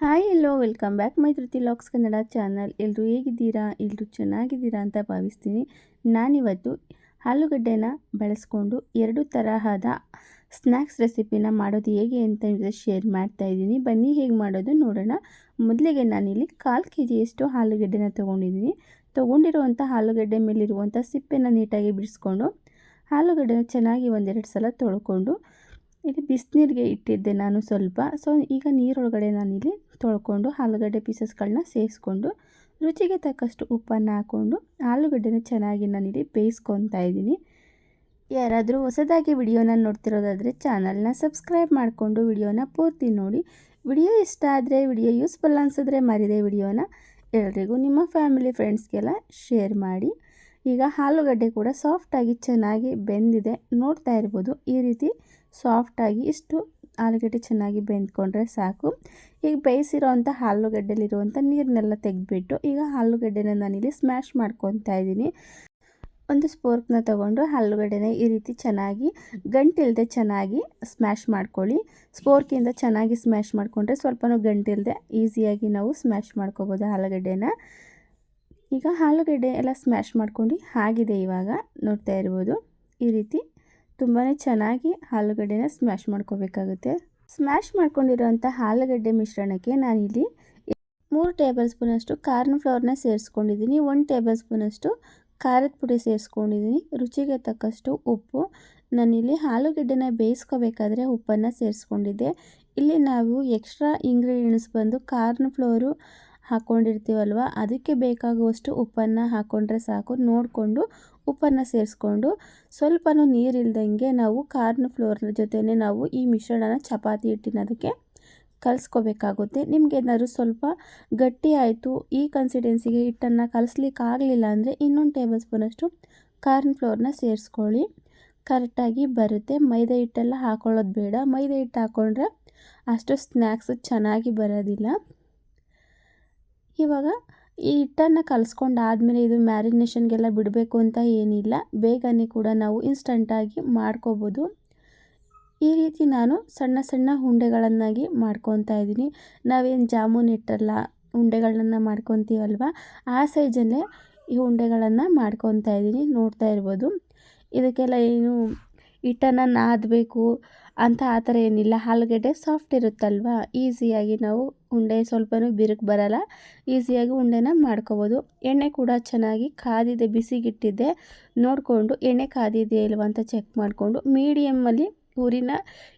Hi hello, welcome back my Truti LOX Kannada channel. ಎಲ್ಲರೂ ಹೇಗಿದ್ದೀರಾ? ಎಲ್ಲರೂ ಚೆನ್ನಾಗಿದ್ದೀರಾ ಅಂತ ಭಾವಿಸ್ತೀನಿ. ನಾನಿವತ್ತು ಆಲೂಗಡ್ಡೆನ ಬಳಸ್ಕೊಂಡು ಎರಡು ತರಹದ ಸ್ನ್ಯಾಕ್ಸ್ ರೆಸಿಪಿನ ಮಾಡೋದು ಹೇಗೆ ಅಂತ ಶೇರ್ ಮಾಡ್ತಾ ಇದ್ದೀನಿ. ಬನ್ನಿ, ಹೇಗೆ ಮಾಡೋದು ನೋಡೋಣ. ಮೊದಲಿಗೆ ನಾನಿಲ್ಲಿ ಕಾಲು ಕೆ ಜಿಯಷ್ಟು ಆಲೂಗಡ್ಡೆನ ತೊಗೊಂಡಿದ್ದೀನಿ. ತೊಗೊಂಡಿರುವಂಥ ಆಲೂಗಡ್ಡೆ ಮೇಲಿರುವಂಥ ಸಿಪ್ಪೆನ ನೀಟಾಗಿ ಬಿಡಿಸ್ಕೊಂಡು, ಆಲೂಗಡ್ಡೆನ ಚೆನ್ನಾಗಿ ಒಂದೆರಡು ಸಲ ತೊಳ್ಕೊಂಡು, ಇಲ್ಲಿ ಬಿಸಿನೀರಿಗೆ ಇಟ್ಟಿದ್ದೆ ನಾನು ಸ್ವಲ್ಪ. ಸೊ, ಈಗ ನೀರೊಳಗಡೆ ನಾನಿಲ್ಲಿ ತೊಳ್ಕೊಂಡು ಆಲೂಗಡ್ಡೆ ಪೀಸಸ್ಗಳನ್ನ ಸೇರಿಸ್ಕೊಂಡು ರುಚಿಗೆ ತಕ್ಕಷ್ಟು ಉಪ್ಪನ್ನು ಹಾಕ್ಕೊಂಡು ಆಲೂಗಡ್ಡೆನ ಚೆನ್ನಾಗಿ ನಾನಿಲ್ಲಿ ಬೇಯಿಸ್ಕೊತಾ ಇದ್ದೀನಿ. ಯಾರಾದರೂ ಹೊಸದಾಗಿ ವಿಡಿಯೋನ ನೋಡ್ತಿರೋದಾದರೆ ಚಾನಲ್ನ ಸಬ್ಸ್ಕ್ರೈಬ್ ಮಾಡಿಕೊಂಡು ವಿಡಿಯೋನ ಪೂರ್ತಿ ನೋಡಿ. ವಿಡಿಯೋ ಇಷ್ಟ ಆದರೆ ವಿಡಿಯೋ ಯೂಸ್ಫುಲ್ ಅನಿಸಿದ್ರೆ ಮರಿದೆ ವಿಡಿಯೋನ. ಎಲ್ರಿಗೂ ನಿಮ್ಮ ಫ್ಯಾಮಿಲಿ ಫ್ರೆಂಡ್ಸ್ಗೆಲ್ಲ ಶೇರ್ ಮಾಡಿ. ಈಗ ಆಲೂಗಡ್ಡೆ ಕೂಡ ಸಾಫ್ಟಾಗಿ ಚೆನ್ನಾಗಿ ಬೆಂದಿದೆ. ನೋಡ್ತಾ ಇರ್ಬೋದು ಈ ರೀತಿ ಸಾಫ್ಟಾಗಿ ಇಷ್ಟು ಆಲೂಗಡ್ಡೆ ಚೆನ್ನಾಗಿ ಬೆಂದ್ಕೊಂಡ್ರೆ ಸಾಕು. ಈಗ ಬೇಯಿಸಿರೋ ಅಂಥ ಆಲೂಗಡ್ಡೆಲಿರುವಂಥ ನೀರನ್ನೆಲ್ಲ ತೆಗೆದ್ಬಿಟ್ಟು ಈಗ ಆಲೂಗಡ್ಡೆನ ನಾನಿಲ್ಲಿ ಸ್ಮ್ಯಾಶ್ ಮಾಡ್ಕೊತಾ ಇದ್ದೀನಿ. ಒಂದು ಸ್ಪೋರ್ಕ್ನ ತೊಗೊಂಡು ಆಲೂಗಡ್ಡೆನ ಈ ರೀತಿ ಚೆನ್ನಾಗಿ ಗಂಟಿಲ್ಲದೆ ಚೆನ್ನಾಗಿ ಸ್ಮ್ಯಾಶ್ ಮಾಡ್ಕೊಳ್ಳಿ. ಸ್ಪೋರ್ಕಿಂದ ಚೆನ್ನಾಗಿ ಸ್ಮ್ಯಾಶ್ ಮಾಡಿಕೊಂಡ್ರೆ ಸ್ವಲ್ಪನೂ ಗಂಟಿಲ್ಲದೆ ಈಸಿಯಾಗಿ ನಾವು ಸ್ಮ್ಯಾಶ್ ಮಾಡ್ಕೋಬೋದು ಆಲೂಗಡ್ಡೆನ. ಈಗ ಆಲೂಗಡ್ಡೆ ಎಲ್ಲ ಸ್ಮ್ಯಾಶ್ ಮಾಡ್ಕೊಂಡು ಆಗಿದೆ ಇವಾಗ, ನೋಡ್ತಾ ಇರ್ಬೋದು. ಈ ರೀತಿ ತುಂಬಾ ಚೆನ್ನಾಗಿ ಆಲೂಗಡ್ಡೆನ ಸ್ಮ್ಯಾಶ್ ಮಾಡ್ಕೋಬೇಕಾಗುತ್ತೆ. ಸ್ಮ್ಯಾಶ್ ಮಾಡ್ಕೊಂಡಿರೋಂಥ ಆಲೂಗಡ್ಡೆ ಮಿಶ್ರಣಕ್ಕೆ ನಾನಿಲ್ಲಿ ಮೂರು ಟೇಬಲ್ ಸ್ಪೂನಷ್ಟು ಕಾರ್ನ್ ಫ್ಲವರ್ನ ಸೇರಿಸ್ಕೊಂಡಿದ್ದೀನಿ. ಒಂದು ಟೇಬಲ್ ಸ್ಪೂನಷ್ಟು ಖಾರದ ಪುಡಿ ಸೇರಿಸ್ಕೊಂಡಿದ್ದೀನಿ. ರುಚಿಗೆ ತಕ್ಕಷ್ಟು ಉಪ್ಪು. ನಾನಿಲ್ಲಿ ಆಲೂಗಡ್ಡೆನ ಬೇಯಿಸ್ಕೋಬೇಕಾದ್ರೆ ಉಪ್ಪನ್ನು ಸೇರಿಸ್ಕೊಂಡಿದ್ದೆ. ಇಲ್ಲಿ ನಾವು ಎಕ್ಸ್ಟ್ರಾ ಇಂಗ್ರೀಡಿಯೆಂಟ್ಸ್ ಬಂದು ಕಾರ್ನ್ ಫ್ಲೋರು ಹಾಕ್ಕೊಂಡಿರ್ತೀವಲ್ವ ಅದಕ್ಕೆ ಬೇಕಾಗುವಷ್ಟು ಉಪ್ಪನ್ನು ಹಾಕ್ಕೊಂಡ್ರೆ ಸಾಕು. ನೋಡಿಕೊಂಡು ಉಪ್ಪನ್ನು ಸೇರಿಸ್ಕೊಂಡು ಸ್ವಲ್ಪನೂ ನೀರಿಲ್ದಂಗೆ ನಾವು ಕಾರ್ನ್ ಫ್ಲೋರ್ನ ಜೊತೆನೇ ನಾವು ಈ ಮಿಶ್ರಣನ ಚಪಾತಿ ಹಿಟ್ಟಿನದಕ್ಕೆ ಕಲಿಸ್ಕೋಬೇಕಾಗುತ್ತೆ. ಏನಾದರೂ ಸ್ವಲ್ಪ ಗಟ್ಟಿ ಆಯಿತು, ಈ ಕನ್ಸಿಡೆನ್ಸಿಗೆ ಹಿಟ್ಟನ್ನು ಕಲಿಸ್ಲಿಕ್ಕೆ ಆಗಲಿಲ್ಲ ಅಂದರೆ ಇನ್ನೊಂದು ಟೇಬಲ್ ಸ್ಪೂನಷ್ಟು ಕಾರ್ನ್ ಫ್ಲೋರ್ನ ಸೇರಿಸ್ಕೊಳ್ಳಿ. ಕರೆಕ್ಟಾಗಿ ಬರುತ್ತೆ. ಮೈದಾ ಹಿಟ್ಟೆಲ್ಲ ಹಾಕೊಳ್ಳೋದು ಬೇಡ. ಮೈದಾ ಹಿಟ್ಟು ಹಾಕ್ಕೊಂಡ್ರೆ ಅಷ್ಟು ಸ್ನ್ಯಾಕ್ಸ್ ಚೆನ್ನಾಗಿ ಬರೋದಿಲ್ಲ. ಇವಾಗ ಈ ಹಿಟ್ಟನ್ನು ಕಲಿಸ್ಕೊಂಡಾದ್ಮೇಲೆ ಇದು ಮ್ಯಾರಿನೇಷನ್ಗೆಲ್ಲ ಬಿಡಬೇಕು ಅಂತ ಏನಿಲ್ಲ, ಬೇಗನೆ ಕೂಡ ನಾವು ಇನ್ಸ್ಟಂಟಾಗಿ ಮಾಡ್ಕೋಬೋದು. ಈ ರೀತಿ ನಾನು ಸಣ್ಣ ಸಣ್ಣ ಉಂಡೆಗಳನ್ನಾಗಿ ಮಾಡ್ಕೊತಾ ಇದ್ದೀನಿ. ನಾವೇನು ಜಾಮೂನ್ ಇಟ್ಟಲ್ಲ ಉಂಡೆಗಳನ್ನು ಮಾಡ್ಕೊತೀವಲ್ವ? ಆ ಸೈಜಲ್ಲೇ ಈ ಉಂಡೆಗಳನ್ನು ಮಾಡ್ಕೊತಾ ಇದ್ದೀನಿ, ನೋಡ್ತಾ ಇರ್ಬೋದು. ಇದಕ್ಕೆಲ್ಲ ಏನು ಹಿಟ್ಟನ್ನು ನಾದಬೇಕು ಅಂತ ಆ ಥರ ಏನಿಲ್ಲ. ಆಲೂಗಡ್ಡೆ ಸಾಫ್ಟ್ ಇರುತ್ತಲ್ವ? ಈಸಿಯಾಗಿ ನಾವು ಉಂಡೆ ಸ್ವಲ್ಪನೂ ಬಿರುಕು ಬರಲ್ಲ. ಈಸಿಯಾಗಿ ಉಂಡೆನ ಮಾಡ್ಕೋಬೋದು. ಎಣ್ಣೆ ಕೂಡ ಚೆನ್ನಾಗಿ ಕಾದಿದೆ ಬಿಸಿಗಿಟ್ಟಿದ್ದೆ ನೋಡಿಕೊಂಡು ಎಣ್ಣೆ ಕಾದಿದೆಯಾ ಇಲ್ವ ಅಂತ ಚೆಕ್ ಮಾಡಿಕೊಂಡು ಮೀಡಿಯಮ್ಮಲ್ಲಿ ಊರಿನ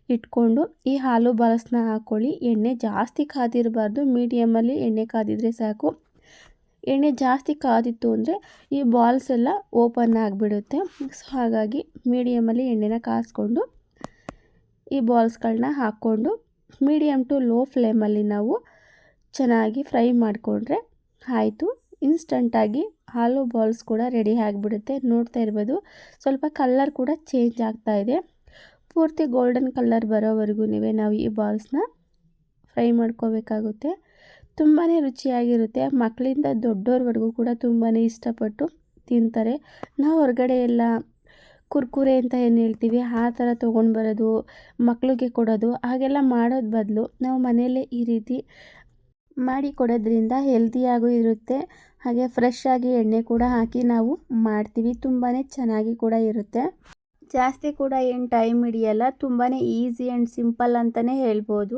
ಇಟ್ಕೊಂಡು ಈ ಹಾಲು ಬಾಲಸ್ನ ಹಾಕ್ಕೊಳ್ಳಿ ಎಣ್ಣೆ ಜಾಸ್ತಿ ಕಾದಿರಬಾರ್ದು. ಮೀಡಿಯಮ್ಮಲ್ಲಿ ಎಣ್ಣೆ ಕಾದಿದ್ರೆ ಸಾಕು. ಎಣ್ಣೆ ಜಾಸ್ತಿ ಕಾದಿತ್ತು ಅಂದರೆ ಈ ಬಾಲ್ಸ್ ಎಲ್ಲ ಓಪನ್ ಆಗಿಬಿಡುತ್ತೆ. ಸೊ ಹಾಗಾಗಿ ಮೀಡಿಯಮಲ್ಲಿ ಎಣ್ಣೆನ ಕಾಸ್ಕೊಂಡು ಈ ಬಾಲ್ಸ್ಗಳನ್ನ ಹಾಕ್ಕೊಂಡು ಮೀಡಿಯಮ್ ಟು ಲೋ ಫ್ಲೇಮಲ್ಲಿ ನಾವು ಚೆನ್ನಾಗಿ ಫ್ರೈ ಮಾಡಿಕೊಂಡ್ರೆ ಆಯಿತು. ಇನ್ಸ್ಟಂಟಾಗಿ ಹಾಲು ಬಾಲ್ಸ್ ಕೂಡ ರೆಡಿ ಆಗಿಬಿಡುತ್ತೆ. ನೋಡ್ತಾ ಇರ್ಬೋದು, ಸ್ವಲ್ಪ ಕಲ್ಲರ್ ಕೂಡ ಚೇಂಜ್ ಆಗ್ತಾ ಇದೆ. ಪೂರ್ತಿ ಗೋಲ್ಡನ್ ಕಲ್ಲರ್ ಬರೋವರೆಗೂ ನಾವು ಈ ಬಾಲ್ಸ್ನ ಫ್ರೈ ಮಾಡ್ಕೋಬೇಕಾಗುತ್ತೆ. ತುಂಬಾ ರುಚಿಯಾಗಿರುತ್ತೆ. ಮಕ್ಕಳಿಂದ ದೊಡ್ಡೋರ್ವರೆಗೂ ಕೂಡ ತುಂಬಾ ಇಷ್ಟಪಟ್ಟು ತಿಂತಾರೆ. ನಾವು ಹೊರಗಡೆ ಎಲ್ಲ ಕುರ್ಕುರೆ ಅಂತ ಏನು ಹೇಳ್ತೀವಿ, ಆ ಥರ ತೊಗೊಂಡು ಬರೋದು ಮಕ್ಕಳಿಗೆ ಕೊಡೋದು, ಹಾಗೆಲ್ಲ ಮಾಡೋದು ಬದಲು ನಾವು ಮನೆಯಲ್ಲೇ ಈ ರೀತಿ ಮಾಡಿ ಕೊಡೋದ್ರಿಂದ ಹೆಲ್ತಿಯಾಗೂ ಇರುತ್ತೆ. ಹಾಗೆ ಫ್ರೆಶ್ ಆಗಿ ಎಣ್ಣೆ ಕೂಡ ಹಾಕಿ ನಾವು ಮಾಡ್ತೀವಿ. ತುಂಬಾ ಚೆನ್ನಾಗಿ ಕೂಡ ಇರುತ್ತೆ. ಜಾಸ್ತಿ ಕೂಡ ಏನು ಟೈಮ್ ಹಿಡಿಯಲ್ಲ ತುಂಬಾ ಈಸಿ ಆ್ಯಂಡ್ ಸಿಂಪಲ್ ಅಂತಲೇ ಹೇಳ್ಬೋದು.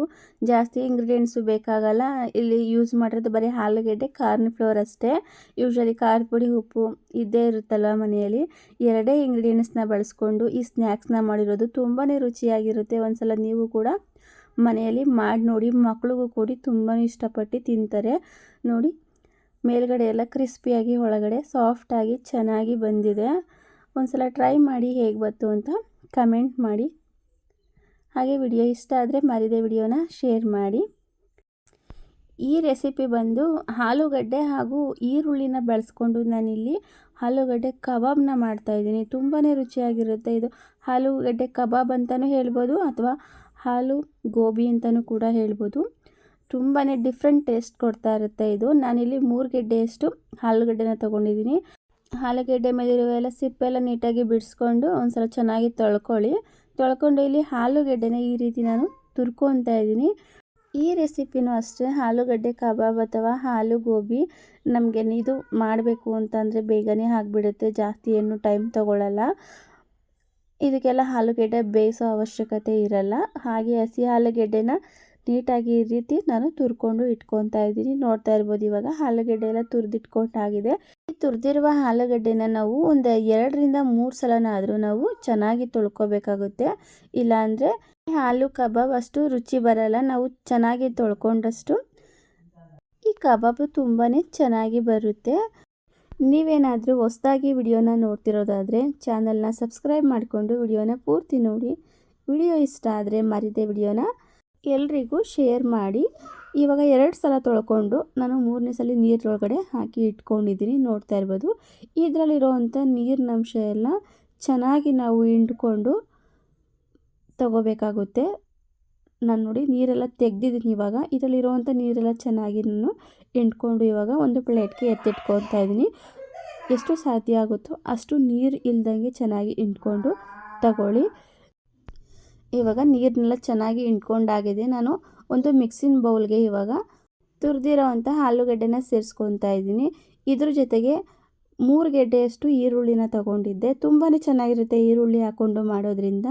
ಜಾಸ್ತಿ ಇಂಗ್ರೀಡಿಯೆಂಟ್ಸು ಬೇಕಾಗಲ್ಲ, ಇಲ್ಲಿ ಯೂಸ್ ಮಾಡಿರೋದು ಬರೀ ಆಲೂಗೆಡ್ಡೆ ಕಾರ್ನ್ ಫ್ಲೋರ್ ಅಷ್ಟೇ. ಯೂಶ್ವಲಿ ಖಾರದ ಪುಡಿ, ಉಪ್ಪು ಇದ್ದೇ ಇರುತ್ತಲ್ವ ಮನೆಯಲ್ಲಿ. ಎರಡೇ ಇಂಗ್ರೀಡಿಯೆಂಟ್ಸ್ನ ಬಳಸ್ಕೊಂಡು ಈ ಸ್ನ್ಯಾಕ್ಸ್ನ ಮಾಡಿರೋದು ತುಂಬಾ ರುಚಿಯಾಗಿರುತ್ತೆ. ಒಂದ್ಸಲ ನೀವು ಕೂಡ ಮನೆಯಲ್ಲಿ ಮಾಡಿ ನೋಡಿ, ಮಕ್ಳಿಗೂ ಕೂಡ ತುಂಬಾ ಇಷ್ಟಪಟ್ಟು ತಿಂತಾರೆ. ನೋಡಿ, ಮೇಲ್ಗಡೆ ಎಲ್ಲ ಕ್ರಿಸ್ಪಿಯಾಗಿ ಒಳಗಡೆ ಸಾಫ್ಟಾಗಿ ಚೆನ್ನಾಗಿ ಬಂದಿದೆ. ಒಂದು ಸಲ ಟ್ರೈ ಮಾಡಿ ಹೇಗೆ ಬಂತು ಅಂತ ಕಮೆಂಟ್ ಮಾಡಿ. ಹಾಗೆ ವಿಡಿಯೋ ಇಷ್ಟ ಆದರೆ ಮರಿದೆ ವಿಡಿಯೋನ ಶೇರ್ ಮಾಡಿ. ಈ ರೆಸಿಪಿ ಬಂದು ಆಲೂಗಡ್ಡೆ ಹಾಗೂ ಈರುಳ್ಳಿನ ಬಳಸ್ಕೊಂಡು ನಾನಿಲ್ಲಿ ಆಲೂಗಡ್ಡೆ ಕಬಾಬ್ನ ಮಾಡ್ತಾಯಿದ್ದೀನಿ ತುಂಬಾ ರುಚಿಯಾಗಿರುತ್ತೆ ಇದು. ಆಲೂಗಡ್ಡೆ ಕಬಾಬ್ ಅಂತಲೂ ಹೇಳ್ಬೋದು ಅಥವಾ ಹಾಲು ಗೋಬಿ ಅಂತಲೂ ಕೂಡ ಹೇಳ್ಬೋದು. ತುಂಬಾ ಡಿಫ್ರೆಂಟ್ ಟೇಸ್ಟ್ ಕೊಡ್ತಾ ಇರುತ್ತೆ ಇದು. ನಾನಿಲ್ಲಿ ಮೂರು ಗೆಡ್ಡೆಯಷ್ಟು ಆಲೂಗಡ್ಡೆನ ತೊಗೊಂಡಿದ್ದೀನಿ. ಆಲೂಗೆಡ್ಡೆ ಮೇಲಿರುವ ಎಲ್ಲ ಸಿಪ್ಪೆಲ್ಲ ನೀಟಾಗಿ ಬಿಡಿಸ್ಕೊಂಡು ಒಂದ್ಸಲ ಚೆನ್ನಾಗಿ ತೊಳ್ಕೊಳ್ಳಿ. ತೊಳ್ಕೊಂಡು ಇಲ್ಲಿ ಆಲೂಗೆಡ್ಡೆನ ಈ ರೀತಿ ನಾನು ತುರ್ಕೊತಾ ಇದ್ದೀನಿ. ಈ ರೆಸಿಪಿನೂ ಅಷ್ಟೇ ಆಲೂಗಡ್ಡೆ ಕಬಾಬ್ ಅಥವಾ ಆಲೂ ಗೋಬಿ. ನಮಗೆ ಇದು ಮಾಡಬೇಕು ಅಂತಂದರೆ ಬೇಗನೆ ಆಗಿಬಿಡುತ್ತೆ, ಜಾಸ್ತಿ ಏನು ಟೈಮ್ ತೊಗೊಳ್ಳಲ್ಲ ಇದಕ್ಕೆಲ್ಲ ಆಲೂಗೆಡ್ಡೆ ಬೇಯಿಸೋ ಅವಶ್ಯಕತೆ ಇರಲ್ಲ. ಹಾಗೆ ಹಸಿ ಆಲೂಗೆಡ್ಡೆನ ನೀಟಾಗಿ ಈ ರೀತಿ ನಾನು ತುರ್ಕೊಂಡು ಇಟ್ಕೊತಾ ಇದ್ದೀನಿ. ನೋಡ್ತಾ ಇರ್ಬೋದು ಇವಾಗ ಆಲೂಗಡ್ಡೆ ಎಲ್ಲ ತುರಿದಿಟ್ಕೊಟ್ಟಾಗಿದೆ ಈ ತುರಿದಿರುವ ಆಲೂಗಡ್ಡೆನ ನಾವು ಒಂದು ಎರಡರಿಂದ ಮೂರು ಸಲನಾದರೂ ನಾವು ಚೆನ್ನಾಗಿ ತೊಳ್ಕೊಬೇಕಾಗುತ್ತೆ. ಇಲ್ಲಾಂದರೆ ಆಲೂ ಕಬಾಬ್ ಅಷ್ಟು ರುಚಿ ಬರಲ್ಲ. ನಾವು ಚೆನ್ನಾಗಿ ತೊಳ್ಕೊಂಡಷ್ಟು ಈ ಕಬಾಬ್ ತುಂಬಾ ಚೆನ್ನಾಗಿ ಬರುತ್ತೆ. ನೀವೇನಾದರೂ ಹೊಸದಾಗಿ ವಿಡಿಯೋನ ನೋಡ್ತಿರೋದಾದರೆ ಚಾನಲ್ನ ಸಬ್ಸ್ಕ್ರೈಬ್ ಮಾಡಿಕೊಂಡು ವಿಡಿಯೋನ ಪೂರ್ತಿ ನೋಡಿ. ವಿಡಿಯೋ ಇಷ್ಟ ಆದರೆ ಮರಿದೆ ವಿಡಿಯೋನ ಎಲ್ರಿಗೂ ಶೇರ್ ಮಾಡಿ. ಇವಾಗ ಎರಡು ಸಲ ತೊಳ್ಕೊಂಡು ನಾನು ಮೂರನೇ ಸಲ ನೀರೊಳಗಡೆ ಹಾಕಿ ಇಟ್ಕೊಂಡಿದ್ದೀನಿ, ನೋಡ್ತಾ ಇರ್ಬೋದು. ಇದರಲ್ಲಿರೋವಂಥ ನೀರಿನ ಅಂಶ ಎಲ್ಲ ಚೆನ್ನಾಗಿ ನಾವು ಹಿಂಡ್ಕೊಂಡು ತಗೋಬೇಕಾಗುತ್ತೆ. ನಾನು ನೋಡಿ ನೀರೆಲ್ಲ ತೆಗ್ದಿದ್ದೀನಿ ಇವಾಗ. ಇದರಲ್ಲಿರುವಂಥ ನೀರೆಲ್ಲ ಚೆನ್ನಾಗಿ ನಾನು ಹಿಂಡ್ಕೊಂಡು ಇವಾಗ ಒಂದು ಪ್ಲೇಟ್ಗೆ ಎತ್ತಿಟ್ಕೊತಾ ಇದ್ದೀನಿ. ಎಷ್ಟು ಸಾಧ್ಯ ಆಗುತ್ತೋ ಅಷ್ಟು ನೀರು ಇಲ್ದಂಗೆ ಚೆನ್ನಾಗಿ ಹಿಂಡ್ಕೊಂಡು ತಗೊಳ್ಳಿ. ಇವಾಗ ನೀರನ್ನೆಲ್ಲ ಚೆನ್ನಾಗಿ ಹಿಂಡ್ಕೊಂಡಾಗಿದೆ ನಾನು ಒಂದು ಮಿಕ್ಸಿನ ಬೌಲ್ಗೆ ಇವಾಗ ತುರಿದಿರೋವಂಥ ಆಲೂಗಡ್ಡೆನ ಸೇರಿಸ್ಕೊತಾ ಇದ್ದೀನಿ. ಇದ್ರ ಜೊತೆಗೆ ಮೂರು ಗೆಡ್ಡೆಯಷ್ಟು ಈರುಳ್ಳಿನ ತಗೊಂಡಿದ್ದೆ. ತುಂಬಾ ಚೆನ್ನಾಗಿರುತ್ತೆ ಈರುಳ್ಳಿ ಹಾಕ್ಕೊಂಡು ಮಾಡೋದ್ರಿಂದ.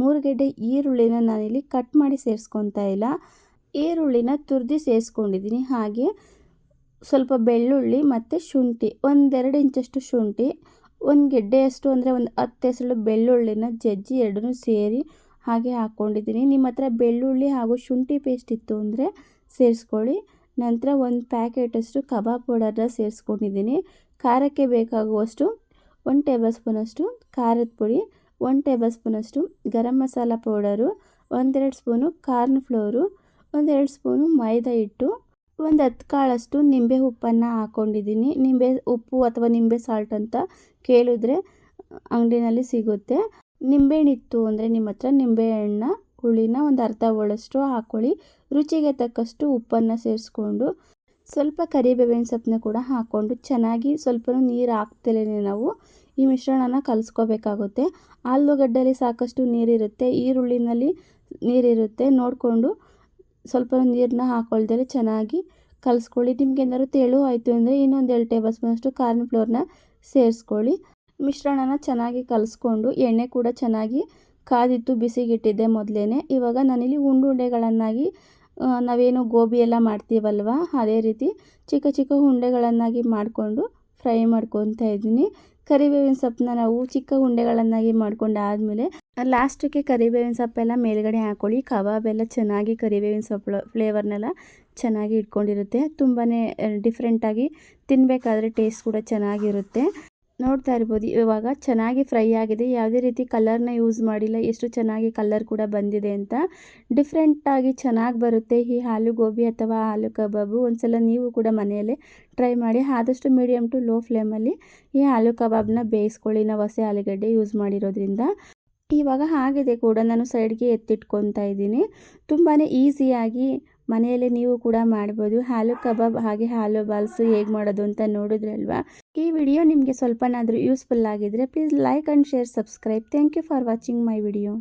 ಮೂರು ಗೆಡ್ಡೆ ಈರುಳ್ಳಿನ ನಾನಿಲ್ಲಿ ಕಟ್ ಮಾಡಿ ಸೇರಿಸ್ಕೊತಾ ಇಲ್ಲ. ಈರುಳ್ಳಿನ ತುರಿದು ಸೇರಿಸ್ಕೊಂಡಿದ್ದೀನಿ. ಹಾಗೆ ಸ್ವಲ್ಪ ಬೆಳ್ಳುಳ್ಳಿ ಮತ್ತು ಶುಂಠಿ, ಒಂದೆರಡು ಇಂಚಷ್ಟು ಶುಂಠಿ, ಒಂದು ಗೆಡ್ಡೆಯಷ್ಟು ಅಂದರೆ ಒಂದು ಹತ್ತು ಹೆಸಳು ಬೆಳ್ಳುಳ್ಳಿನ ಜಜ್ಜಿ ಎರಡನ್ನೂ ಸೇರಿ ಹಾಗೆ ಹಾಕ್ಕೊಂಡಿದ್ದೀನಿ. ನಿಮ್ಮ ಹತ್ರ ಬೆಳ್ಳುಳ್ಳಿ ಹಾಗೂ ಶುಂಠಿ ಪೇಸ್ಟ್ ಇತ್ತು ಅಂದರೆ ಸೇರಿಸ್ಕೊಳ್ಳಿ. ನಂತರ ಒಂದು ಪ್ಯಾಕೆಟಷ್ಟು ಕಬಾಬ್ ಪೌಡರ್ನ ಸೇರಿಸ್ಕೊಂಡಿದ್ದೀನಿ. ಖಾರಕ್ಕೆ ಬೇಕಾಗುವಷ್ಟು ಒಂದು ಟೇಬಲ್ ಸ್ಪೂನಷ್ಟು ಖಾರದ ಪುಡಿ, ಒಂದು ಟೇಬಲ್ ಸ್ಪೂನಷ್ಟು ಗರಂ ಮಸಾಲ ಪೌಡರು ಒಂದೆರಡು ಸ್ಪೂನು ಕಾರ್ನ್ ಫ್ಲೋರು, ಒಂದೆರಡು ಸ್ಪೂನು ಮೈದಾ ಹಿಟ್ಟು, ಒಂದು ಹತ್ತು ಕಾಳಷ್ಟು ನಿಂಬೆ ಉಪ್ಪನ್ನು ಹಾಕ್ಕೊಂಡಿದ್ದೀನಿ. ನಿಂಬೆ ಉಪ್ಪು ಅಥವಾ ನಿಂಬೆ ಸಾಲ್ಟ್ ಅಂತ ಕೇಳಿದ್ರೆ ಅಂಗಡಿನಲ್ಲಿ ಸಿಗುತ್ತೆ. ನಿಂಬೆಹಣ್ಣಿತ್ತು ಅಂದರೆ ನಿಮ್ಮ ಹತ್ರ ನಿಂಬೆಹಣ್ಣ, ಹುಳಿನ ಒಂದು ಅರ್ಧ ಒಳಷ್ಟು ಹಾಕ್ಕೊಳ್ಳಿ ರುಚಿಗೆ ತಕ್ಕಷ್ಟು ಉಪ್ಪನ್ನು ಸೇರಿಸ್ಕೊಂಡು ಸ್ವಲ್ಪ ಕರಿಬೇವಿನ ಸೊಪ್ಪನ್ನ ಕೂಡ ಹಾಕ್ಕೊಂಡು ಚೆನ್ನಾಗಿ ಸ್ವಲ್ಪ ನೀರು ಹಾಕ್ತಲೇ ನಾವು. ಈ ಮಿಶ್ರಣನ ಕಲಿಸ್ಕೋಬೇಕಾಗುತ್ತೆ. ಆಲೂಗಡ್ಡೆಯಲ್ಲಿ ಸಾಕಷ್ಟು ನೀರಿರುತ್ತೆ. ಈರುಳ್ಳಿನಲ್ಲಿ ನೀರಿರುತ್ತೆ. ನೋಡಿಕೊಂಡು ಸ್ವಲ್ಪ ನೀರನ್ನ ಹಾಕ್ಕೊಳ್ದೇ ಚೆನ್ನಾಗಿ ಕಲಿಸ್ಕೊಳ್ಳಿ. ನಿಮ್ಗೆ ಏನಾದ್ರು ತೆಳು ಆಯಿತು ಅಂದರೆ ಇನ್ನೊಂದು ಎರಡು ಟೇಬಲ್ ಸ್ಪೂನಷ್ಟು ಕಾರ್ನ್ ಫ್ಲೋರ್ನ ಸೇರಿಸ್ಕೊಳ್ಳಿ. ಮಿಶ್ರಣನ ಚೆನ್ನಾಗಿ ಕಲಿಸ್ಕೊಂಡು ಎಣ್ಣೆ ಕೂಡ ಚೆನ್ನಾಗಿ ಕಾದಿತ್ತು, ಬಿಸಿಗಿಟ್ಟಿದ್ದೆ ಮೊದಲೇ ಇವಾಗ ನಾನಿಲ್ಲಿ ಉಂಡುಂಡೆಗಳನ್ನಾಗಿ ನಾವೇನು ಗೋಬಿ ಎಲ್ಲ ಮಾಡ್ತೀವಲ್ವ, ಅದೇ ರೀತಿ ಚಿಕ್ಕ ಚಿಕ್ಕ ಉಂಡೆಗಳನ್ನಾಗಿ ಮಾಡಿಕೊಂಡು ಫ್ರೈ ಮಾಡ್ಕೊತಾ ಇದ್ದೀನಿ. ಕರಿಬೇವಿನ ಸೊಪ್ಪನ್ನ ನಾವು ಚಿಕ್ಕ ಉಂಡೆಗಳನ್ನಾಗಿ ಮಾಡ್ಕೊಂಡು ಆದಮೇಲೆ ಲಾಸ್ಟಿಗೆ ಕರಿಬೇವಿನ ಸೊಪ್ಪೆಲ್ಲ ಮೇಲ್ಗಡೆ ಕಬಾಬ್ ಎಲ್ಲ ಚೆನ್ನಾಗಿ ಕರಿಬೇವಿನ ಸೊಪ್ಪು ಫ್ಲೇವರ್ನೆಲ್ಲ ಚೆನ್ನಾಗಿ ಇಟ್ಕೊಂಡಿರುತ್ತೆ. ತುಂಬಾ ಡಿಫ್ರೆಂಟಾಗಿ ತಿನ್ನಬೇಕಾದ್ರೆ ಟೇಸ್ಟ್ ಕೂಡ ಚೆನ್ನಾಗಿರುತ್ತೆ. ನೋಡ್ತಾ ಇರ್ಬೋದು. ಇವಾಗ ಚೆನ್ನಾಗಿ ಫ್ರೈ ಆಗಿದೆ. ಯಾವುದೇ ರೀತಿ ಕಲರ್ನ ಯೂಸ್ ಮಾಡಿಲ್ಲ. ಎಷ್ಟು ಚೆನ್ನಾಗಿ ಕಲರ್ ಕೂಡ ಬಂದಿದೆ ಅಂತ. ಡಿಫ್ರೆಂಟಾಗಿ ಚೆನ್ನಾಗಿ ಬರುತ್ತೆ. ಈ ಹಾಲು ಗೋಬಿ ಅಥವಾ ಆಲೂ ಕಬಾಬು ಒಂದ್ಸಲ ನೀವು ಕೂಡ ಮನೆಯಲ್ಲೇ ಟ್ರೈ ಮಾಡಿ. ಆದಷ್ಟು ಮೀಡಿಯಮ್ ಟು ಲೋ ಫ್ಲೇಮಲ್ಲಿ ಈ ಆಲೂ ಕಬಾಬ್ನ ಬೇಯಿಸ್ಕೊಳ್ಳಿ. ನಾವು ಹಸಿ ಆಲೂಗಡ್ಡೆ ಯೂಸ್ ಮಾಡಿರೋದ್ರಿಂದ. ಇವಾಗ ಆಗಿದೆ ಕೂಡ. ನಾನು ಸೈಡ್ಗೆ ಎತ್ತಿಟ್ಕೊತಾ ಇದ್ದೀನಿ. ತುಂಬಾ ಈಸಿಯಾಗಿ ಮನೆಯಲ್ಲೇ ನೀವು ಕೂಡ ಮಾಡ್ಬೋದು. ಹಾಲು ಕಬಾಬ್ ಹಾಗೆ ಹಾಲು ಬಾಲ್ಸು ಹೇಗೆ ಮಾಡೋದು ಅಂತ ನೋಡಿದ್ರಲ್ವಾ? ಈ ವಿಡಿಯೋ ನಿಮಗೆ ಸ್ವಲ್ಪನಾದರೂ ಯೂಸ್ಫುಲ್ ಆಗಿದ್ರೆ please like and share, subscribe. Thank you for watching my video.